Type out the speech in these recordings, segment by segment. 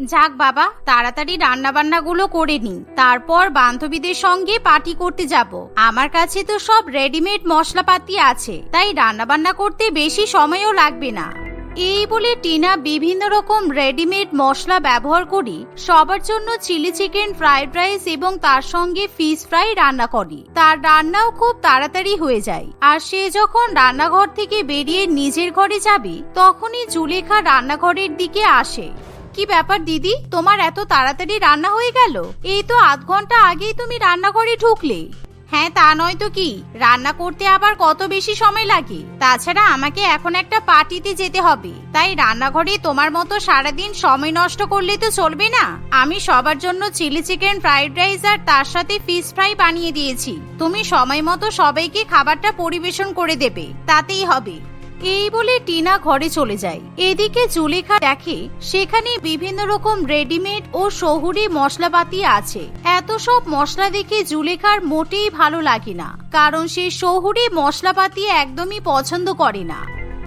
যাক বাবা, তাড়াতাড়ি রান্না বান্নাগুলো করে নি তারপর বান্ধবীদের সঙ্গে পার্টি করতে যাব। আমার কাছে তো সব রেডিমেড মশলাপাতি আছে, তাই রান্না বান্না করতে বেশি সময়ও লাগবে না। এই বলে টিনা বিভিন্ন রকম রেডিমেড মশলা ব্যবহার করি সবার জন্য চিলি চিকেন, ফ্রাইড রাইস এবং তার সঙ্গে ফিশ ফ্রাই রান্না করি। তার রান্নাও খুব তাড়াতাড়ি হয়ে যায়। আর সে যখন রান্নাঘর থেকে বেরিয়ে নিজের ঘরে যাবে, তখনই জুলেখা রান্নাঘরের দিকে আসে। কি ব্যাপার, দিদি? তোমার এত তাড়াতাড়ি রান্না হয়ে গেল? এই তো আধ ঘণ্টা আগেই তুমি রান্নাঘরে ঢুকলে। হ্যাঁ তা নয় তো কি? রান্না করতে আবার কত বেশি সময় লাগে? তাছাড়া আমাকে এখন একটা পার্টিতে যেতে হবে। তাই রান্নাঘরে তোমার মতো সারাদিন সময় নষ্ট করলে তো চলবে না। আমি সবার জন্য চিলি চিকেন, ফ্রাইড রাইস আর তার সাথে ফিশ ফ্রাই বানিয়ে দিয়েছি। তুমি সময় মতো সবাইকে খাবারটা পরিবেশন করে দেবে। তাতেই হবে। এই বলে টিনা ঘরে চলে যায়। এদিকে জুলেখা দেখে সেখানে বিভিন্ন রকম রেডিমেড ও শহুরে মশলাপাতি আছে। এত সব মশলা দেখে জুলেখার মোটেই ভালো লাগে না, কারণ সে শহুরে মশলাপাতি একদমই পছন্দ করে না।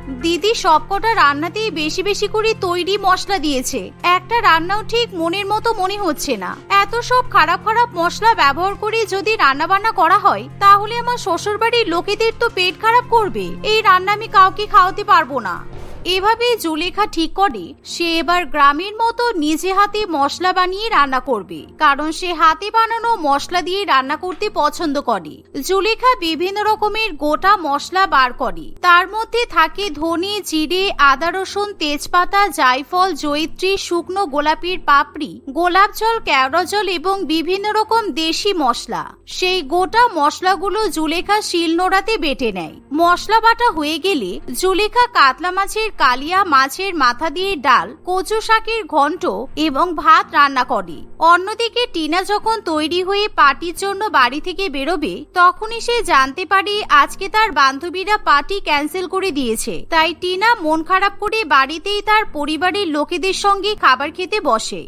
দিদি সবকটা রান্নাতেই বেশি বেশি করে তৈরি মশলা দিয়েছে। একটা রান্নাও ঠিক মনের মতো মনে হচ্ছে না। এত সব খারাপ খারাপ মশলা ব্যবহার করে যদি রান্না বান্না করা হয়, তাহলে আমার শ্বশুর বাড়ির লোকেদের তো পেট খারাপ করবে। এই রান্না আমি কাউকে খাওয়াতে পারব না। এভাবে জুলেখা ঠিক করে, সে এবার গ্রামের মতো নিজে হাতে মশলা বানিয়ে রান্না করবে। কারণ সে হাতে বানানো মশলা দিয়ে রান্না করতে পছন্দ করে। জুলেখা বিভিন্ন রকমের গোটা মশলা বার করে। তার মধ্যে থাকে ধনে, জিরে, আদা রসুন, তেজপাতা, জায়ফল, জয়িত্রী, শুকনো গোলাপির পাপড়ি, গোলাপ জল, কেওড়া জল এবং বিভিন্ন রকম দেশি মশলা। সেই গোটা মশলাগুলো জুলেখা শিলনোড়াতে বেটে নেয়। মশলা বাটা হয়ে গেলে জুলেখা কাতলা মাছের কালিয়া মাছের মাথা দিয়ে ডাল, কচু শাকের ঘন্ট এবং ভাত রান্না করে। অন্যদিকে টিনা যখন তৈরি হয়ে পার্টির জন্য বাড়ি থেকে বেরোবে, তখনই সে জানতে পারে আজকে তার বান্ধবীরা পার্টি ক্যান্সেল করে দিয়েছে। তাই টিনা মন খারাপ করে বাড়িতেই তার পরিবারের লোকেদের সঙ্গে খাবার খেতে বসে।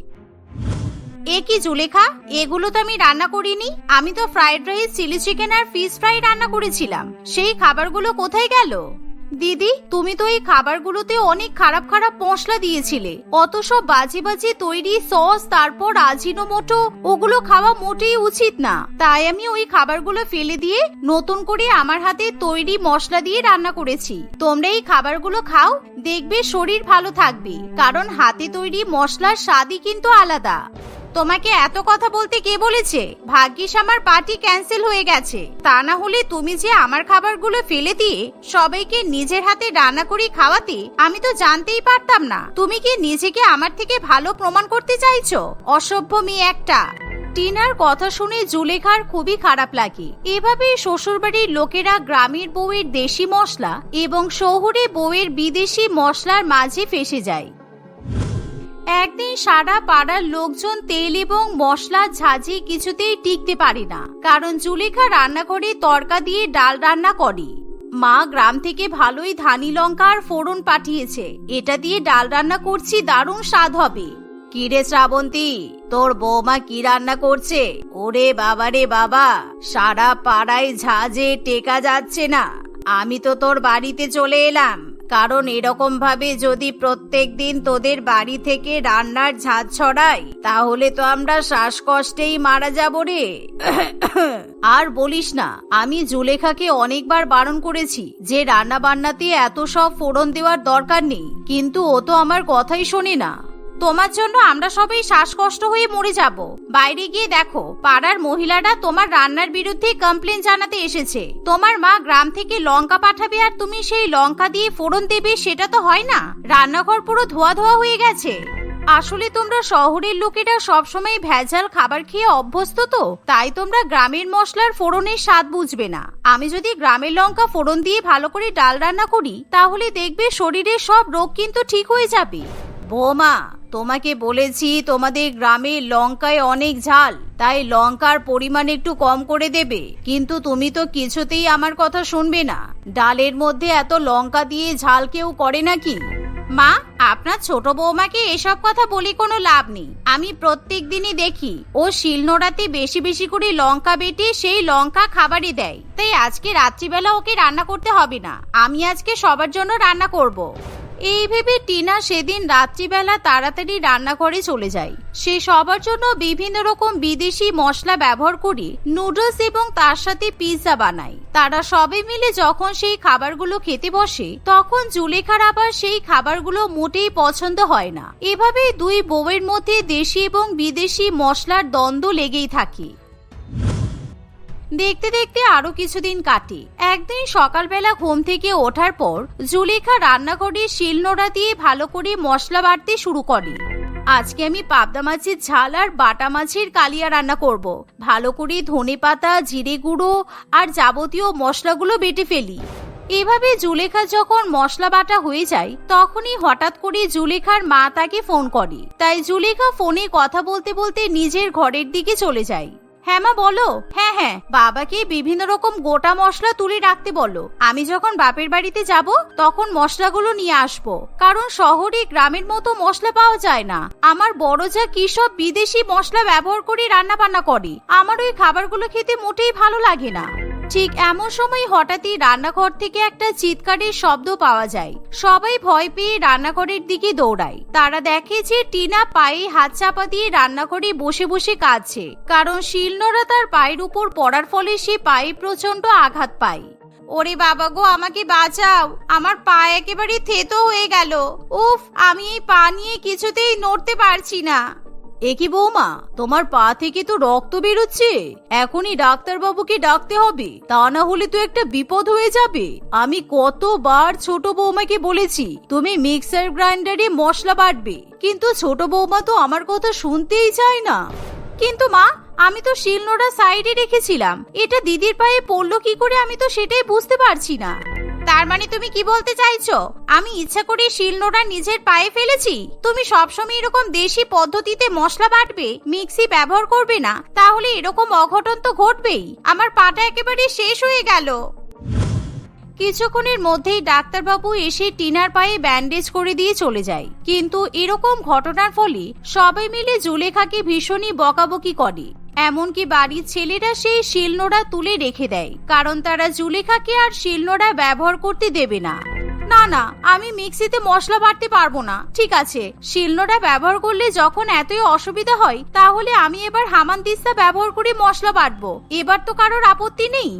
এ কি জুলেখা, এগুলো তো আমি রান্না করিনি। আমি তো ফ্রাইড রাইস, চিলি চিকেন আর ফিশ ফ্রাই রান্না করেছিলাম। সেই খাবারগুলো কোথায় গেল? দিদি, তুমি তো এই খাবারগুলোতে অনেক খারাপ খারাপ মশলা দিয়েছিলে। অত সব বাজে বাজে তৈরি সস, তারপর আজিনোমোটো, ওগুলো খাওয়া মোটেই উচিত না। তাই আমি ওই খাবারগুলো ফেলে দিয়ে নতুন করে আমার হাতে তৈরি মশলা দিয়ে রান্না করেছি। তোমরা এই খাবারগুলো খাও, দেখবে শরীর ভালো থাকবে। কারণ হাতে তৈরি মশলার স্বাদই কিন্তু আলাদা। তোমাকে এত কথা বলতে কে বলেছে? ভাগ্যিস আমার পার্টি ক্যান্সেল হয়ে গেছে। তা না হলে তুমি যে আমার খাবারগুলো ফেলে দিয়ে সবাইকে নিজের হাতে রান্না করে খাওয়াতে, আমি তো জানতেই পারতাম না। তুমি কি নিজেকে আমার থেকে ভালো প্রমাণ করতে চাইছো? অসভ্য মেয়ে একটা। টিনার কথা শুনে জুলেখার খুবই খারাপ লাগে। এভাবে শ্বশুরবাড়ির লোকেরা গ্রামের বউয়ের দেশি মশলা এবং শহুরে বউয়ের বিদেশি মশলার মাঝে ফেসে যায়। একদিন সারা পাড়ার লোকজন তেল এবং মশলা ঝাঁঝি কিছুতেই টিকতে পারে না। কারণ জুলেখা রান্নাঘরে তরকা দিয়ে ডাল রান্না করে। মা গ্রাম থেকে ভালোই ধানি লঙ্কা আর ফোড়ন পাঠিয়েছে। এটা দিয়ে ডাল রান্না করছি দারুণ স্বাদ হবে। কিরে শ্রাবন্তী, তোর বৌমা কি রান্না করছে? ওরে বাবা রে বাবা, সারা পাড়ায় ঝাঁঝে টেকা যাচ্ছে না। আমি তো তোর বাড়িতে চলে এলাম। কারণ এরকম ভাবে যদি প্রত্যেক দিন তোদের বাড়ি থেকে রান্নার ঝাঁজ ছড়াই তাহলে তো আমরা শ্বাসকষ্টেই মারা যাব রে। আর বলিস না, আমি জুলেখাকে অনেকবার বারণ করেছি যে রান্না বান্নাতে এত সব ফোড়ন দেওয়ার দরকার নেই, কিন্তু ও তো আমার কথাই শোনে না। তোমার জন্য আমরা সবাই শ্বাসকষ্ট হয়ে মরে যাব। বাইরে গিয়ে দেখো, পাড়ার মহিলারা তোমার রান্নার বিরুদ্ধে কমপ্লেন জানাতে এসেছে। তোমার মা গ্রাম থেকে লঙ্কা পাঠাবে আর তুমি সেই লঙ্কা দিয়ে ফোড়ন দেবে, সেটা তো হয় না। রান্নাঘর পুরো ধোয়া ধোয়া হয়ে গেছে। আসলে তোমরা শহরের লোকেরা সবসময় ভেজাল খাবার খেয়ে অভ্যস্ত তো, তাই তোমরা গ্রামের মশলার ফোড়নের স্বাদ বুঝবে না। আমি যদি গ্রামের লঙ্কা ফোড়ন দিয়ে ভালো করে ডাল রান্না করি, তাহলে দেখবে শরীরের সব রোগ কিন্তু ঠিক হয়ে যাবে। বৌমা তোমাকে বলেছি তোমাদের গ্রামে লঙ্কায় অনেক ঝাল, তাই লঙ্কার পরিমাণ একটু কম করে দেবে। কিন্তু তুমি তো কিছুতেই আমার কথা শুনবে না। ডালের মধ্যে এত লঙ্কা দিয়ে ঝাল কেউ করে নাকি? মা, আপনার ছোট বৌমাকে এসব কথা বলি কোনো লাভ নেই। আমি প্রত্যেক দিনই দেখি, ও শিলনোড়াতে বেশি বেশি করে লঙ্কা বেটে সেই লঙ্কা খাবারই দেয়। তাই আজকে রাত্রিবেলা ওকে রান্না করতে হবে না। আমি আজকে সবার জন্য রান্না করব। এই ভেবে টিনা সেদিন রাত্রিবেলা তাড়াতাড়ি রান্নাঘরে চলে যায়। সে সবার জন্য বিভিন্ন রকম বিদেশি মশলা ব্যবহার করে নুডলস এবং তার সাথে পিৎজা বানায়। তারা সবে মিলে যখন সেই খাবারগুলো খেতে বসে, তখন জুলেখার আবার সেই খাবারগুলো মোটেই পছন্দ হয় না। এভাবে দুই বউয়ের মধ্যে দেশি এবং বিদেশি মশলার দ্বন্দ্ব লেগেই থাকে। দেখতে দেখতে আরও কিছুদিন কাটে। একদিন সকালবেলা ঘুম থেকে ওঠার পর জুলেখা রান্নাঘরে শিলনোড়া দিয়ে ভালো করে মশলা বাটতে শুরু করে। আজকে আমি পাবদা মাছের ঝাল আর বাটা মাছের কালিয়া রান্না করব। ভালো করে ধনে পাতা, জিরে গুঁড়ো আর যাবতীয় মশলাগুলো বেটে ফেলি। এভাবে জুলেখা যখন মশলা বাটা হয়ে যায়, তখনই হঠাৎ করে জুলেখার মা তাকে ফোন করে। তাই জুলেখা ফোনে কথা বলতে বলতে নিজের ঘরের দিকে চলে যায়। হ্যাঁ মা, বলো। হ্যাঁ হ্যাঁ। বাবাকে বিভিন্ন রকম গোটা মশলা তুলে রাখতে বলো। আমি যখন বাপের বাড়িতে যাব, তখন মশলাগুলো নিয়ে আসব। কারণ শহরে গ্রামের মতো মশলা পাওয়া যায় না। আমার বড় যা কি সব বিদেশি মশলা ব্যবহার করে রান্না বান্না করে। আমার ওই খাবারগুলো খেতে মোটেই ভালো লাগে না। ঠিক এমন সময় হঠাৎই রান্নাঘর থেকে একটা চিৎকারের শব্দ পাওয়া যায়। সবাই ভয় পেয়ে রান্নাঘরের দিকে দৌড়ায়। তারা দেখে যে টিনা পায়ে হাত চাপা দিয়ে রান্নাঘরে বসে বসে কাঁদছে, কারণ শিলনোড়া তার পায়ের উপর পড়ার ফলে সে পায়ে প্রচণ্ড আঘাত পায়। ওরে বাবা গো, আমাকে বাঁচাও! আমার পা একেবারে থেতো হয়ে গেল। উফ, আমি এই পা নিয়ে কিছুতেই নড়তে পারছি না। এ কি বৌমা, তোমার পা থেকে তো রক্ত বেরোচ্ছে। এখনই ডাক্তার বাবুকে ডাকতে হবে, তা না হলে তো একটা বিপদ হয়ে যাবে। আমি কতবার ছোট বৌমাকে বলেছি, তুমি মিক্সার গ্রাইন্ডারে মশলা বাটবে। কিন্তু ছোট বৌমা তো আমার কথা শুনতেই চায় না। কিন্তু মা, আমি তো শিলনোড়া সাইডে রেখেছিলাম। এটা দিদির পায়ে পড়ল কি করে আমি তো সেটাই বুঝতে পারছি না। তার মানে তুমি কি বলতে চাইছো? আমি ইচ্ছা করে শিলনোড়া নিজের পায়ে ফেলেছি। তুমি সবসময় এরকম দেশি পদ্ধতিতে মশলা বাটবে, মিক্সি ব্যবহার করবে না, তাহলে এরকম অঘটন তো ঘটবেই। আমার পাটা একেবারে শেষ হয়ে গেল। কিছুক্ষণের মধ্যেই ডাক্তারবাবু এসে টিনার পায়ে ব্যান্ডেজ করে দিয়ে চলে যায়। কিন্তু এরকম ঘটনার ফলে সবাই মিলে জুলেখাকে ভীষণই বকাবকি করে। এমনকি বাড়ির ছেলেরা সেই শিলনোড়া তুলে রেখে দেয়, কারণ তারা জুলেখাকে আর শিলনোড়া ব্যবহার করতে দেবে না। না না, আমি মিক্সিতে মশলা বাটতে পারব না। ঠিক আছে, শিলনোড়া ব্যবহার করলে যখন এতই অসুবিধা হয়, তাহলে আমি এবার হামানদিস্তা ব্যবহার করে মশলা বাটবো। এবার তো কারোর আপত্তি নেই।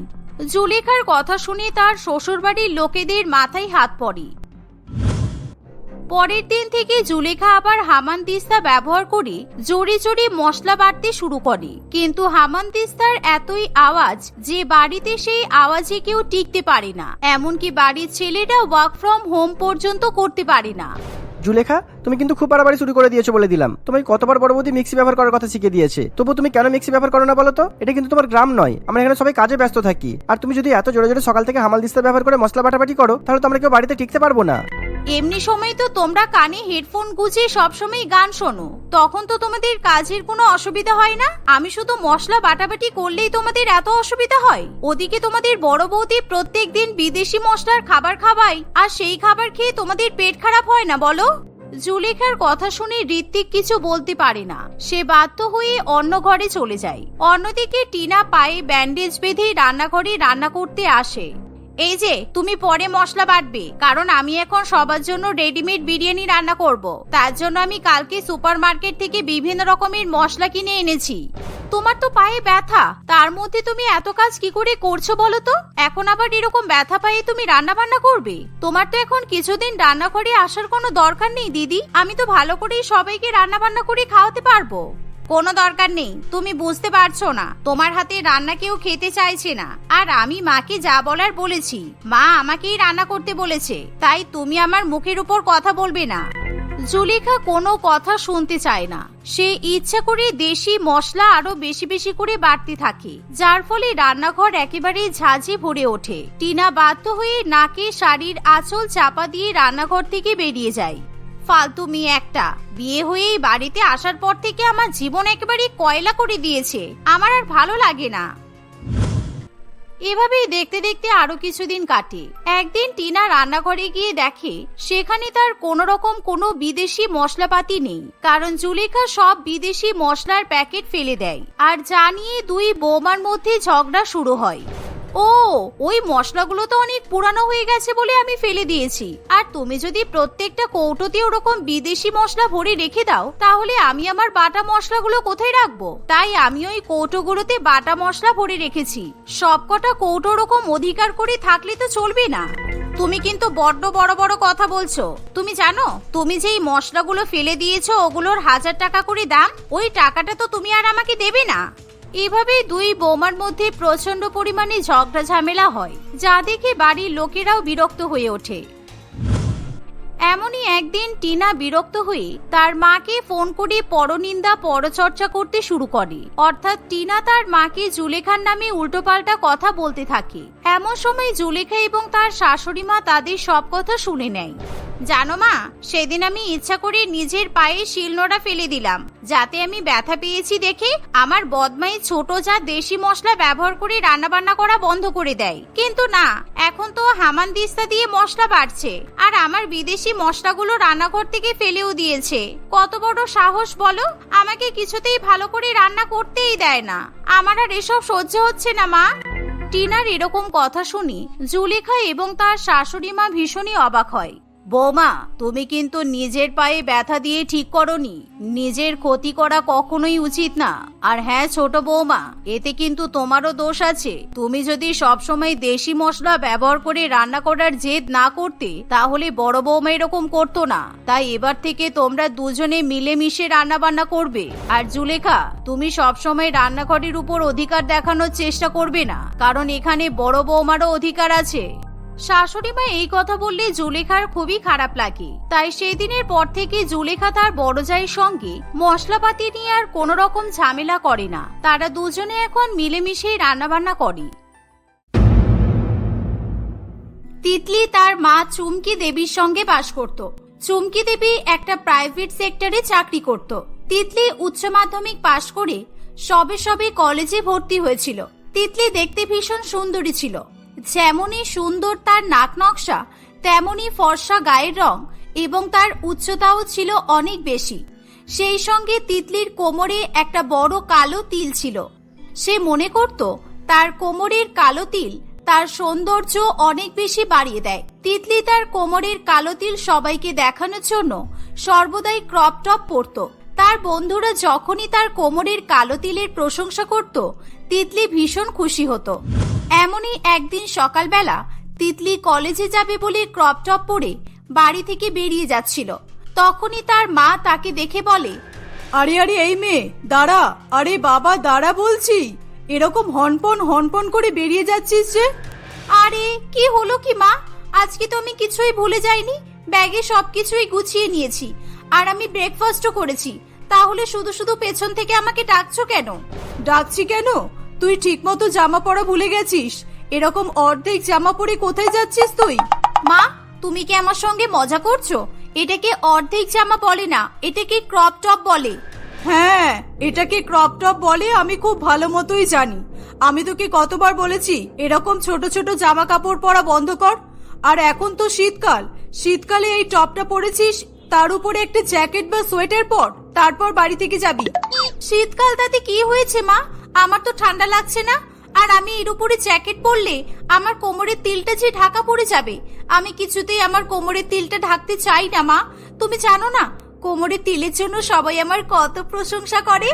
জুলেখার কথা শুনে তার শ্বশুরবাড়ির লোকেদের মাথায় হাত পড়ে। পরের দিন থেকে জুলেখা আবার হামান তিস্তা ব্যবহার করে জোরে জোরে মশলা বাড়তে শুরু করে। কিন্তু হামান তিস্তার এতই আওয়াজ যে বাড়িতে সেই আওয়াজে কেউ টিকতে পারে না। এমনকি বাড়ির ছেলেরা ওয়ার্ক ফ্রম হোম পর্যন্ত করতে পারে না। জুলেখা তুমি কিন্তু খুব বাড়াবাড়ি শুরু করে দিয়েছ বলে দিলাম। তোমাকে কতবার বড় বৌদি মিক্সি ব্যবহার করার কথা শিখে দিয়েছে। তবু তুমি কেন মিক্সি ব্যবহার করো না বলো তো? এটা কিন্তু তোমার গ্রাম নয়। আমরা এখানে সবাই কাজে ব্যস্ত থাকি। আর তুমি যদি এত জোরে জোরে সকাল থেকে হামাল দিস্তা ব্যবহার করে মশলা বাটাবাটি করো, তাহলে তো আমরা কেউ বাড়িতে টিকতে পারব না। এমনি সময় তো তোমরা কানে হেডফোন গুজে সবসময় গান শোনো। তখন তো তোমাদের কাজের কোনো অসুবিধা হয় না? আমি শুধু মশলা বাটাবাটি করলেই তোমাদের এত অসুবিধা হয়? ওদিকে তোমাদের বড় বৌদি প্রত্যেক দিন বিদেশি মশলার খাবার খাওয়াই আর সেই খাবার খেয়ে তোমাদের পেট খারাপ হয় না বলো? জুলেখার কথা শুনে ঋত্বিক কিছু বলতে পারে না। সে বাধ্য হয়ে অন্য ঘরে চলে যায়। অন্যদিকে টিনা পায়ে ব্যান্ডেজ বেঁধে রান্নাঘরে রান্না করতে আসে। এই যে, তুমি পরে মশলা বাটবে, কারণ আমি এখন সবার জন্য রেডিমেড বিরিয়ানি রান্না করব। তার জন্য আমি কালকে সুপার মার্কেট থেকে বিভিন্ন রকমের মশলা কিনে এনেছি। তোমার তো পায়ে ব্যথা, তার মধ্যে তুমি এত কাজ কি করে করছ বলো তো? এখন আবার এরকম ব্যথা পায়ে তুমি রান্না বান্না করবে? তোমার তো এখন কিছুদিন রান্নাঘরে আসার কোনো দরকার নেই, দিদি। আমি তো ভালো করেই সবাইকে রান্না বান্না করে খাওয়াতে পারব। কোনো দরকার নেই, তুমি বুঝতে পারছ না। তোমার হাতে রান্না কেউ খেতে চাইছে না। আর আমি মাকে যা বলার বলেছি, মা আমাকেই রান্না করতে বলেছে, তাই তুমি আমার মুখের উপর কথা বলবে না। জুলেখা কোনো কথা শুনতে চায় না। সে ইচ্ছা করে দেশি মশলা আরও বেশি বেশি করে বাড়তে থাকে, যার ফলে রান্নাঘর একেবারে ঝাঁঝে ভরে ওঠে। টিনা বাধ্য হয়ে নাকে শাড়ির আঁচল চাপা দিয়ে রান্নাঘর থেকে বেরিয়ে যায়। ফালতু মেয়ে একটা। বিয়ে হয়ে বাড়িতে আসার পর থেকে আমার জীবন একেবারে কয়লা করে দিয়েছে। আমার আর ভালো লাগে না। এভাবেই দেখতে দেখতে আরও কিছুদিন কাটে। একদিন টিনা রান্নাঘরে গিয়ে দেখে, সেখানে তার কোনো রকম কোনো বিদেশি মশলাপাতি নেই। কারণ জুলেখা সব বিদেশি মশলার প্যাকেট ফেলে দেয়। আর জানিয়ে দুই বৌমার মধ্যে ঝগড়া শুরু হয়। ও, ওই মশলাগুলো তো অনেক পুরানো হয়ে গেছে বলে আমি ফেলে দিয়েছি। আর তুমি যদি প্রত্যেকটা কৌটোতে ওরকম বিদেশি মশলা ভরে রেখে দাও, তাহলে আমি আমার বাটা মশলাগুলো কোথায় রাখব? তাই আমি ওই কৌটোগুলোতে বাটা মশলা ভরে রেখেছি। সবকটা কৌটো ওরকম অধিকার করে থাকলে তো চলবে না। তুমি কিন্তু বড্ড বড় বড় কথা বলছো। তুমি জানো, তুমি যেই মশলাগুলো ফেলে দিয়েছ, ওগুলোর হাজার টাকা করে দাম, ওই টাকাটা তো তুমি আর আমাকে দেবে না। এভাবে দুই বৌমার মধ্যে প্রচণ্ড পরিমাণে ঝগড়া ঝামেলা হয়, যা দেখে বাড়ির লোকেরাও বিরক্ত হয়ে ওঠে। এমনই একদিন টিনা বিরক্ত হয়ে তার মাকে ফোন করে পরনিন্দা পরচর্চা করতে শুরু করে। অর্থাৎ টিনা তার মাকে জুলেখার নামে উল্টোপাল্টা কথা বলতে থাকে। এমন সময় জুলেখা এবং তার শাশুড়ি মা তাদের সব কথা শুনে নেয়। জানো মা, সেদিন আমি ইচ্ছা করে নিজের পায়ে শিলনোড়া ফেলে দিলাম। যাতে আমি ব্যথা পেয়েছি দেখে আমার বদমাই ছোট যা দেশি মশলা ব্যবহার করে রান্নাবান্না করা বন্ধ করে দেয়। কিন্তু না, এখন তো হামান দিস্তা দিয়ে মশলা বাড়ছে, আর আমার বিদেশি মশলাগুলো রান্নাঘর থেকে ফেলেও দিয়েছে। কত বড় সাহস বলো, আমাকে কিছুতেই ভালো করে রান্না করতেই দেয় না। আমার আর এসব সহ্য হচ্ছে না মা। টিনার এরকম কথা শুনি জুলেখা এবং তার শাশুড়ি মা ভীষণই অবাক হয়। বৌমা, তুমি কিন্তু নিজের পায়ে ব্যথা দিয়ে ঠিক করনি। নিজের ক্ষতি করা কখনোই উচিত না। আর হ্যাঁ ছোট বৌমা, এতে কিন্তু তোমারও দোষ আছে। তুমি যদি সবসময় দেশি মশলা ব্যবহার করে রান্না করার জেদ না করতে, তাহলে বড় বৌমা এরকম করতো না। তাই এবার থেকে তোমরা দুজনে মিলেমিশে রান্না বান্না করবে। আর জুলেখা, তুমি সবসময় রান্নাঘরের উপর অধিকার দেখানোর চেষ্টা করবে না। কারণ এখানে বড় বৌমারও অধিকার আছে। শাশুড়ি মা এই কথা বললে জুলেখার খুবই খারাপ লাগে। তাই সেই দিনের পর থেকে জুলেখা তার বড় জায়ের সঙ্গে মশলাপাতি নিয়ে আর কোনো রকম ঝামেলা করে না। তারা দুজনে এখন মিলেমিশেই রান্নাবান্না করে। তিতলি তার মা চুমকি দেবীর সঙ্গে বাস করত। চুমকি দেবী একটা প্রাইভেট সেক্টরে চাকরি করত। তিতলি উচ্চ মাধ্যমিক পাশ করে সবে সবে কলেজে ভর্তি হয়েছিল। তিতলি দেখতে ভীষণ সুন্দরী ছিল। যেমনই সুন্দর তার নাক নকশা, তেমনই ফর্সা গায়ের রং এবং তার উচ্চতাও ছিল অনেক বেশি। সেই সঙ্গে তিতলির কোমরে একটা বড় কালো তিল ছিল। সে মনে করত, তার কোমরের কালো তিল তার সৌন্দর্য অনেক বেশি বাড়িয়ে দেয়। তিতলি তার কোমরের কালো তিল সবাইকে দেখানোর জন্য সর্বদাই ক্রপ টপ পরত। তার বন্ধুরা যখনই তার কোমরের কালো তিলের প্রশংসা করত, তিতলি ভীষণ খুশি হতো। এমনই একদিন সকালবেলা তিতলি কলেজে যাবে বলে ক্রপ টপ পরে বাড়ি থেকে বেরিয়ে যাচ্ছিল। তখনই তার মা তাকে দেখে বলে আরে আরে এই মেয়ে দাঁড়া। আরে বাবা দাঁড়া বলছি। এরকম হনপন হনপন করে বেরিয়ে যাচ্ছিস যে। আরে কি হলো কি মা? আজকে তো আমি কিছুই ভুলে যাইনি। ব্যাগে সবকিছুই গুছিয়ে নিয়েছি। আর আমি ব্রেকফাস্টও করেছি। তাহলে শুধু শুধু পেছন থেকে আমাকে ডাকছো কেন? ডাকছি কেন? তুই ঠিকমতো জামা পরা ভুলে গেছিস? এরকম অর্ধেক জামা পরে কোথায় যাচ্ছিস তুই? মা তুমি কি আমার সঙ্গে মজা করছ? এটাকে অর্ধেক জামা বলে না এটাকে ক্রপ টপ বলে। হ্যাঁ এটাকে ক্রপ টপ বলে আমি খুব ভালো মতোই জানি। আমি তোকে কতবার বলেছি এরকম ছোট ছোট জামা কাপড় পরা বন্ধ কর। আর এখন তো শীতকাল শীতকালে এই টপটা পরেছিস তার উপরে একটা জ্যাকেট বা সোয়েটার পর তারপর বাড়ি থেকে যাবি। শীতকাল তাতে কি হয়েছে মা? আমার তো ঠান্ডা লাগছে না। আর আমি এর উপরে জ্যাকেট পরলে আমার কোমরের তিলটা যে ঢাকা পড়ে যাবে। আমি কিছুতেই আমার কোমরের তিলটা ঢাকতে চাই না, মা। তুমি জানো না, কোমরের তিলের জন্য সবাই আমার কত প্রশংসা করে?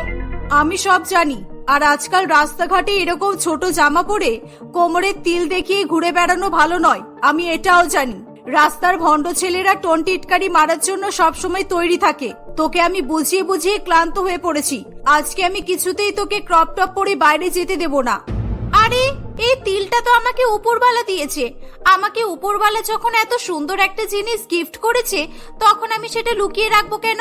আমি সব জানি। আর আজকাল রাস্তাঘাটে এরকম ছোট জামা পরে কোমরের তিল দেখিয়ে ঘুরে বেড়ানো ভালো নয়। আমি এটাও জানি। রাস্তার ভণ্ড ছেলেরা টোন টিটকারি মারার জন্য সবসময় তৈরি থাকে। তোকে আমি বুঝিয়ে বুঝিয়ে ক্লান্ত হয়ে পড়েছি। আজকে আমি কিছুতেই তোকে ক্রপ টপ পরে বাইরে যেতে দেব না। আরে, এই তিলটা তো আমাকে উপরওয়ালা দিয়েছে। আমাকে উপরওয়ালা যখন এত সুন্দর একটা জিনিস গিফট করেছে, তখন আমি সেটা লুকিয়ে রাখব কেন?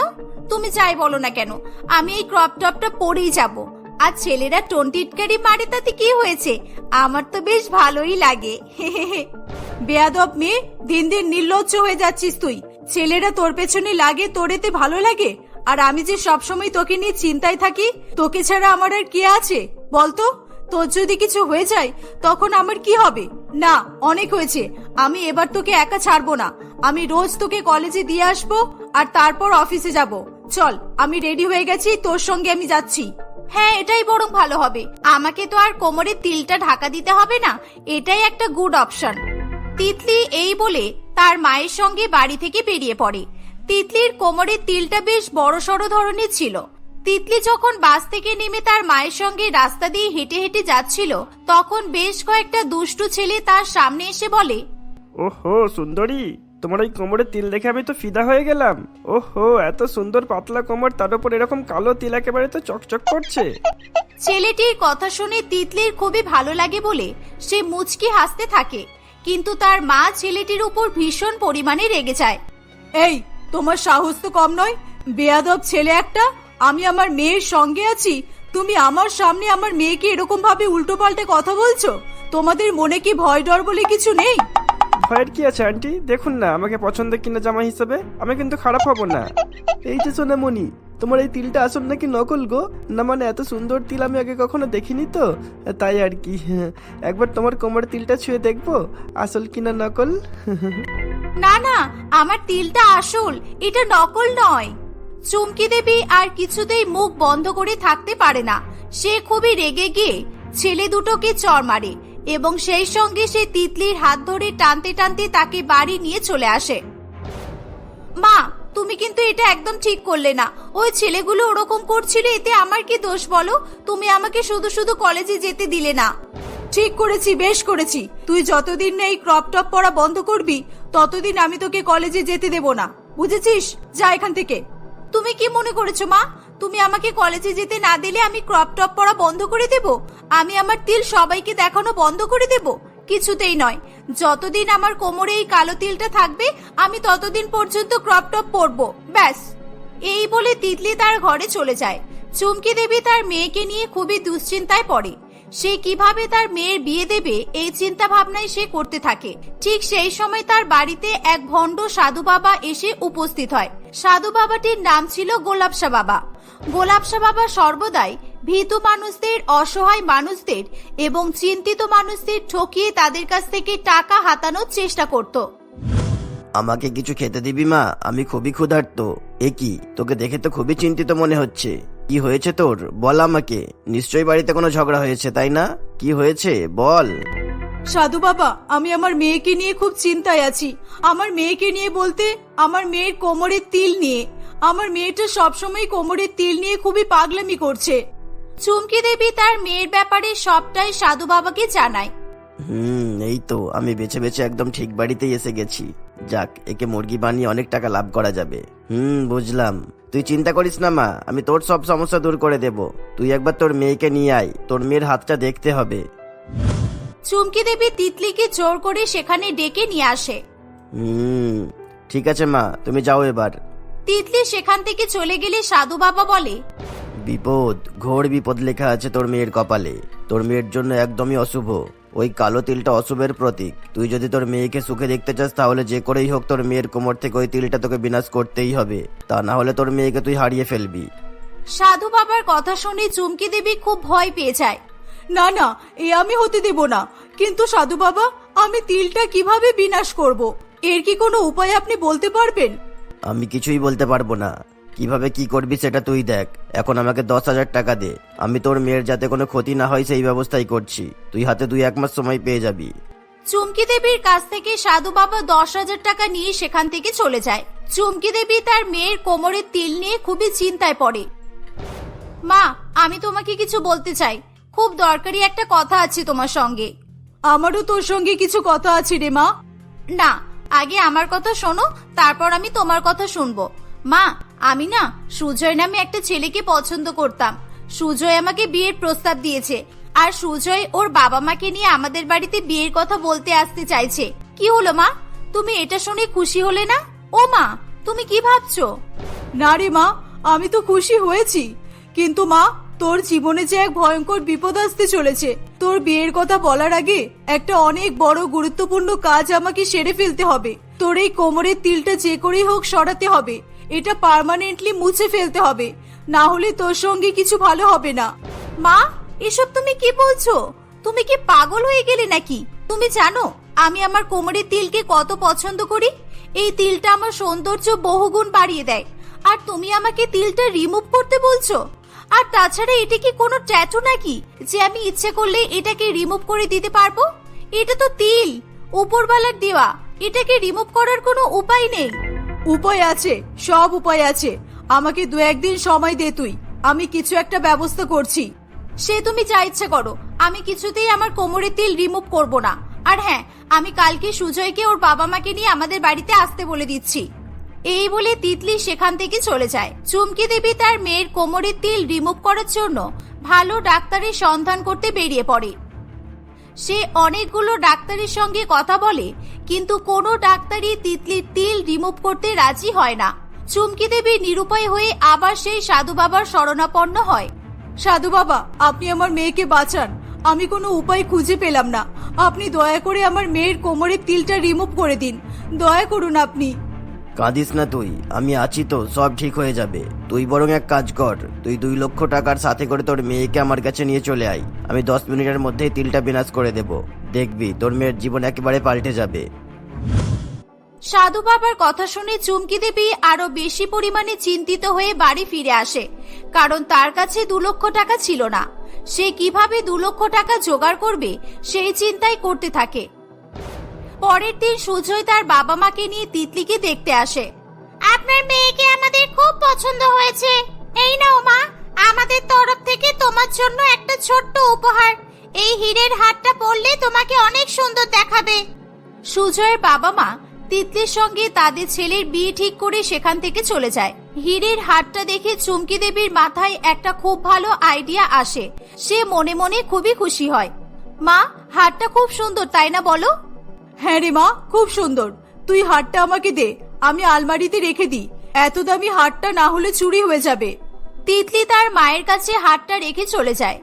তুমি যাই বলো না কেন। আমি এই ক্রপ টপটা পরেই যাব। আর ছেলেরা টোন টিটকারি মারে, তাতে কি হয়েছে? আমার তো বেশ ভালোই লাগে। বেয়াদব মেয়ে, দিন দিন নির্লজ্জ হয়ে যাচ্ছিস তুই। ছেলেরা তোর পেছনে লাগে তোর এতে ভালো লাগে। আর আমি যে সবসময় তোকে নিয়ে চিন্তায় থাকি, তোকে ছাড়া আমার আর কে আছে? বলতো, তোর যদি কিছু হয়ে যায়, তখন আমার কি হবে? না, অনেক হয়েছে। আমি এবার তোকে একা ছাড়বো না। আমি রোজ তোকে কলেজে দিয়ে আসব আর তারপর অফিসে যাব। চল, আমি রেডি হয়ে গেছি, তোর সঙ্গে আমি যাচ্ছি। হ্যাঁ এটাই বরং ভালো হবে। আমাকে তো আর কোমরের তিলটা ঢাকা দিতে হবে না। এটাই একটা গুড অপশন তিতলি এই বলে তার মায়ের সঙ্গে বাড়ি থেকে বেরিয়ে পড়ে। তিতলির কোমরের তিলটা বেশ বড় সড়ো ধরনের ছিল। তিতলি যখন বাস থেকে নেমে তার মায়ের সঙ্গে রাস্তা দিয়ে হেঁটে হেঁটে যাচ্ছিল তখন বেশ কয়েকটা দুষ্টু ছেলে তার সামনে এসে বলে ওহো সুন্দরী তোমার ওই কোমরের তিল দেখে আমি তো ফিদা হয়ে গেলাম। ওহো এত সুন্দর পাতলা কোমর তার উপর এরকম কালো তিল একেবারে তো চকচক করছে। ছেলেটির কথা শুনে তিতলির খুবই ভালো লাগে বলে সে মুচকি হাসতে থাকে। কিন্তু তার মা ছেলেটির উপর ভীষণ পরিমাণে রেগে যায়। এই তোমার সাহস তো কম নয়। বেয়াদব ছেলে একটা। আমি আমার মেয়ের সঙ্গে আছি। তুমি আমার সামনে আমার মেয়েকে এরকম ভাবে উল্টো পাল্টে কথা বলছো? তোমাদের মনে কি ভয় ডর বলে কিছু নেই? ভয়ের কি আছে আন্টি? দেখুন না আমাকে পছন্দ কিনা জামা হিসেবে আমি কিন্তু খারাপ হব না। এই যে সোনামণি তোমার এই তিলটা আসল নাকি নকল গো? না মানে এত সুন্দর তিল আমি আগে কখনো দেখিনি তো। তাই আর কি একবার তোমার কোমর তিলটা ছুঁয়ে দেখব, আসল কিনা নকল? না না, আমার তিলটা আসল, এটা নকল নয়। চুমকি দেবী আর কিছুতেই মুখ বন্ধ করে থাকতে পারে না। সে খুবই রেগে গিয়ে ছেলে দুটোকে চর মারে এবং সেই সঙ্গে সে তিতলির হাত ধরে টানতে টানতে তাকে বাড়ি নিয়ে চলে আসে। মা তুমি কিন্তু এটা একদম ঠিক করলে না। ওই ছেলেগুলো ওরকম করছিল, এতে আমার কি দোষ বলো? তুমি আমাকে শুধু শুধু কলেজে যেতে দিলে না। ঠিক করেছি, বেশ করেছি। তুই যতদিন না এই ক্রপ টপ পরা বন্ধ করবি, ততদিন আমি তোকে কলেজে যেতে দেব না। বুঝেছিস? যা এখান থেকে। তুমি কি মনে করেছ, মা? তুমি আমাকে কলেজে যেতে না দিলে আমি ক্রপ টপ পরা বন্ধ করে দেব? আমি আমার তিল সবাইকে দেখানো বন্ধ করে দেব? কিছুতেই নয়। যতদিন আমার কোমরে এই কালো তিলটা থাকবে, আমি ততদিন পর্যন্ত ক্রপ টপ পরবো। ব্যাস। এই বলে তিতলি তার ঘরে চলে যায়। চুমকি দেবী তার মেয়েকে নিয়ে খুবই দুশ্চিন্তায় পড়ে। সে কীভাবে তার মেয়ের বিয়ে দেবে, এই চিন্তা ভাবনায় সে করতে থাকে। ঠিক সেই সময় তার বাড়িতে এক ভণ্ড সাধু বাবা এসে উপস্থিত হয়। সাধু বাবাটির নাম ছিল গোলাপসা বাবা। গোলাপসা বাবা সর্বদাই ভীতু মানুষদের অসহায় মানুষদের এবং চিন্তিত মানুষদের ঠকিয়ে তাদের কাছ থেকে টাকা হাতানোর চেষ্টা করত। আমাকে কিছু খেতে দিবি মা? আমি খুবই ক্ষুধার্ত। এ কি? তোকে দেখে তো খুবই চিন্তিত মনে হচ্ছে। কি হয়েছে তোর? বল আমাকে। নিশ্চয়ই বাড়িতে কোনো ঝগড়া হয়েছে তাই না? কি হয়েছে? বল। সাধু বাবা আমি আমার মেয়েকে নিয়ে খুব চিন্তায় আছি। আমার মেয়েকে নিয়ে বলতে আমার মেয়ের কোমরের তিল নিয়ে। আমার মেয়েটা সবসময় কোমরের তিল নিয়ে খুবই পাগলামি করছে। চুমকি দেবী তার মেয়ের ব্যাপারে সবটাই সাধু বাবাকে জানায়। হুম এই তো আমি বেছে বেছে একদম ঠিক বাড়িতেই এসে গেছি। যাক একে মুরগি বানিয়ে অনেক টাকা লাভ করা যাবে। হুম বুঝলাম। তুই চিন্তা করিস না মা আমি তোর সব সমস্যা দূর করে দেব। তুই একবার তোর মেয়েকে নিয়ে আয় তোর মেয়ের হাতটা দেখতে হবে। চুমকি দেবী তিতলিকে জোর করে সেখানে ডেকে নিয়ে আসে। হুম ঠিক আছে মা তুমি যাও এবার। তিতলি সেখান থেকে চলে গেলে সাধু বাবা বলে বিপদ ঘোর বিপদ লেখা আছে তোর মেয়ের কপালে। তোর মেয়ের জন্য একদমই অশুভ। ওই কালো তিলটা অশুভের প্রতীক। তুই যদি তোর মেয়েকে সুখে দেখতে চাস তাহলে যে করেই হোক তোর মেয়ের কোমর থেকে ওই তিলটা তোকে বিনাশ করতেই হবে। তা না হলে তোর মেয়েকে তুই হারিয়ে ফেলবি। সাধু বাবার কথা শুনে চুমকি দেবী খুব ভয় পেয়ে যায়। না না এ আমি হতে দেব না। কিন্তু সাধু বাবা আমি তিলটা কীভাবে বিনাশ করব? এর কি কোনো উপায় আপনি বলতে পারবেন? আমি কিছুই বলতে পারব না। কীভাবে কি করবি সেটা তুই দেখ। এখন আমাকে দশ হাজার টাকা দে। আমি তোর মেয়ের যাতে কোনো ক্ষতি না হয় সেই ব্যবস্থাই করছি। তুই হাতে দুই এক মাস সময় পেয়ে যাবি। চুমকি দেবীর কাছ থেকে সাধু বাবা দশ হাজার টাকা নিয়ে সেখান থেকে চলে যায়। চুমকি দেবী তার মেয়ের কোমরের তিল নিয়ে খুবই চিন্তায় পড়ে। মা আমি তোমাকে কিছু বলতে চাই। খুব দরকারি একটা কথা আছে তোমার সঙ্গে। আমারও তোর সঙ্গে কিছু কথা আছে রে মা। না আগে আমার কথা শোনো তারপর আমি তোমার কথা শুনব। মা আমি না সুজয় নামে একটা ছেলেকে পছন্দ করতাম। সুজয় আমাকে বিয়ের প্রস্তাব দিয়েছে আর সুজয় ওর বাবা মাকে নিয়ে আমাদের বাড়িতে বিয়ের কথা বলতে আসতে চাইছে। কি হলো মা? তুমি এটা শুনে খুশি হলে না? ও মা, তুমি কি ভাবছ? না রে মা, আমি তো খুশি হয়েছি। কিন্তু মা, তোর জীবনে যে এক ভয়ঙ্কর বিপদ আসতে চলেছে, তোর বিয়ের কথা বলার আগে একটা অনেক বড় গুরুত্বপূর্ণ কাজ আমাকে সেরে ফেলতে হবে। তোর এই কোমরের তিলটা যে করেই হোক সরাতে হবে। এটা পার্মানেন্টলি মুছে ফেলতে হবে। না হলে তোর সঙ্গে কিছু ভালো হবে না। মা, এসব তুমি কি বলছো? তুমি কি পাগল হয়ে গেলে নাকি? তুমি জানো, আমি আমার কোমরের তিলকে কত পছন্দ করি? এই তিলটা আমার সৌন্দর্য বহুগুণ বাড়িয়ে দেয়। আর তুমি আমাকে তিলটা রিমুভ করতে বলছো? আর তাছাড়া এটা কি কোনো ট্যাটু নাকি, যে আমি ইচ্ছে করলে এটাকে রিমুভ করে দিতে পারব? এটা তো তিল, উপরওয়ালার দেওয়া। এটাকে রিমুভ করার কোনো উপায় নেই। উপায় আছে, সব উপায় আছে। আমাকে দু একদিন সময় দে তুই। আমি কিছু একটা ব্যবস্থা করছি। সে তুমি যা ইচ্ছে করো। আমি কিছুতেই আমার কোমরে তিল রিমুভ করব না। আর হ্যাঁ আমি কালকে সুজয়কে ওর বাবা মাকে নিয়ে আমাদের বাড়িতে আসতে বলে দিচ্ছি। এই বলে তিতলি সেখান থেকে চলে যায়। চুমকি দেবী তার মেয়ের কোমরের তিল রিমুভ করার জন্য ভালো ডাক্তারের সন্ধান করতে বেরিয়ে পড়ে। সে অনেকগুলো ডাক্তারের সঙ্গে কথা বলে, কিন্তু কোনো ডাক্তারই তিতলির তিল রিমুভ করতে রাজি হয় না। চুমকি দেবী নিরুপায় হয়ে আবার সেই সাধু বাবার শরণাপন্ন হয়। সাধু বাবা, আপনি আমার মেয়েকে বাঁচান। আমি কোনো উপায় খুঁজে পেলাম না। আপনি দয়া করে আমার মেয়ের কোমরের তিলটা রিমুভ করে দিন। দয়া করুন আপনি। কাঁদিস না তুই, আমি আছি তো, সব ঠিক হয়ে যাবে। তুই বরং এক কাজ কর, তুই দুই লক্ষ টাকার সাথে করে তোর মেয়েকে আমার কাছে নিয়ে চলে আয়। আমি দশ মিনিটের মধ্যেই তিলটা বিনাশ করে দেব। দেখবি, তোর মেয়ের জীবন একেবারে পাল্টে যাবে। সাধু বাবার কথা শুনে চুমকি দেবী আরও বেশি পরিমাণে চিন্তিত হয়ে বাড়ি ফিরে আসে, কারণ তার কাছে দু লক্ষ টাকা ছিল না। সে কীভাবে দু লক্ষ টাকা জোগাড় করবে, সেই চিন্তাই করতে থাকে। পরের দিন সুজয় তার বাবা মাকে নিয়ে তিতলিকে দেখতে আসে। আপনার মেয়েকে আমাদের খুব পছন্দ হয়েছে। এই নাও মা, আমাদের তরফ থেকে তোমার জন্য একটা ছোট্ট উপহার। এই হীরের হারটা পরলে তোমাকে অনেক সুন্দর দেখাবে। সুজয়ের বাবা মা তিতলির সঙ্গে তাদের ছেলের বিয়ে ঠিক করে সেখান থেকে চলে যায়। হীরের হাটটা দেখে চুমকি দেবীর মাথায় একটা খুব ভালো আইডিয়া আসে। সে মনে মনে খুবই খুশি হয়। মা হাটটা খুব সুন্দর, তাই না বলো? হ্যাঁ রে মা, খুব সুন্দর। তুই হারটা আমাকে দে, আমি আলমারিতে রেখে দিই। এত দামি হারটা না হলে চুরি হয়ে যাবে। তিতলি তার মায়ের কাছে হারটা রেখে চলে যায়।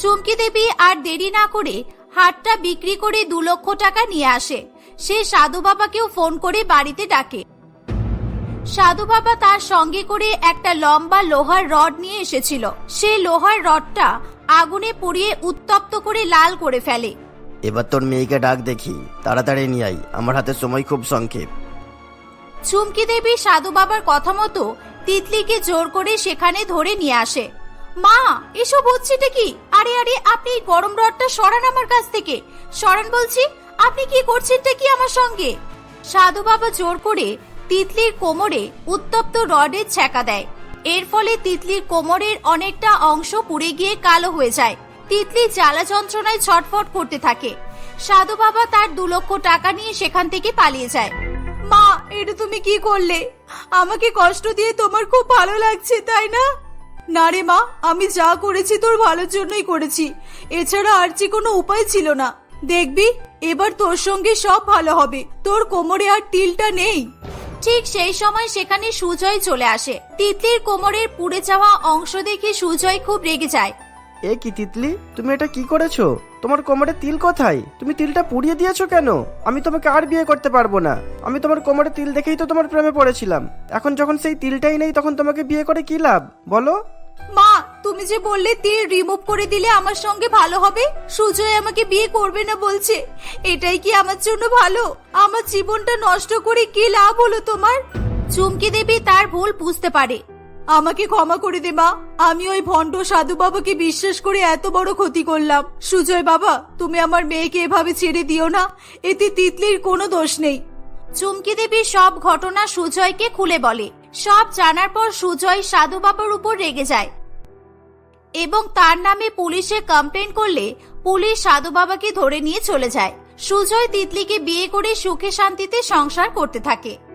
চুমকি দেবী আর দেরি না করে হাটটা বিক্রি করে দু লক্ষ টাকা নিয়ে আসে। সে সাধু বাবাকেও ফোন করে বাড়িতে ডাকে। সাধু বাবা তার সঙ্গে করে একটা লম্বা লোহার রড নিয়ে এসেছিল। সে লোহার রডটা আগুনে পুড়িয়ে উত্তপ্ত করে লাল করে ফেলে। এবার তোর মেয়েকে ডাক দেখি, তাড়াতাড়ি নিয়ে আই আমার হাতে সময় খুব সংক্ষেপ। চুমকি দেবী সাধু বাবার কথা মতো তিতলিকে জোর করে সেখানে ধরে নিয়ে আসে। মা, এসব হচ্ছেটা কি? আরে আরে, আপনি গরম রডটা সরান আমার কাছ থেকে। সরান বলছি, আপনি কি করছেনটা কি আমার সঙ্গে? সাধু বাবা জোর করে তিতলির কোমরে উত্তপ্ত রডের ছ্যাঁকা দেয়। এর ফলে তিতলির কোমরের অনেকটা অংশ পুড়ে গিয়ে কালো হয়ে যায়। তিতলি জ্বালা যন্ত্রণায় ছটফট করতে থাকে। সাধু বাবা তার দু লক্ষ টাকা নিয়ে সেখান থেকে পালিয়ে যায়। মা এটা তুমি কি করলে? আমাকে কষ্ট দিয়ে তোমার খুব ভালো লাগছে তাই না? না রে মা আমি যা করেছি তোর ভালোর জন্যই করেছি। এছাড়া আর যে কোনো উপায় ছিল না। দেখবি এবার তোর সঙ্গে সব ভালো হবে। তোর কোমরে আর টিলটা নেই। ঠিক সেই সময় সেখানে সুজয় চলে আসে। তিতলির কোমরের পুড়ে যাওয়া অংশ দেখে সুজয় খুব রেগে যায়। এ কি তিতলি? তুমি এটা কি করেছ? তোমার কোমরে তিল কোথায়? তুমি তিলটা পুড়িয়ে দিয়েছ কেন? আমি তোমাকে আর বিয়ে করতে পারব না। আমি তোমার কোমরে তিল দেখেই তো তোমার প্রেমে পড়েছিলাম। এখন যখন সেই তিলটাই নেই, তখন তোমাকে বিয়ে করে কি লাভ? বলো। মা, তুমি যে বললে তিল রিমুভ করে দিলে আমার সঙ্গে ভালো হবে, সুজয় আমাকে বিয়ে করবে না বলছে। এটাই কি আমার জন্য ভালো? আমার জীবনটা নষ্ট করে কি লাভ হলো তোমার? চুমকি দেবী তার ভুল বুঝতে পারে। আমাকে ক্ষমা করে দে, মা। আমি ওই ভণ্ড সাধু বাবাকে বিশ্বাস করে এত বড় ক্ষতি করলাম। সুজয় বাবা, তুমি আমার মেয়েকে এভাবে ছেড়ে দিও না। এতে তিতলির কোনো দোষ নেই। চুমকি দেবী সব ঘটনা সুজয়কে খুলে বলে। সব জানার পর সুজয় সাধু বাবার উপর রেগে যায়। এবং তার নামে পুলিশে কমপ্লেন করলে পুলিশ সাধু বাবাকে ধরে নিয়ে চলে যায়। সুজয় তিতলিকে বিয়ে করে সুখে শান্তিতে সংসার করতে থাকে।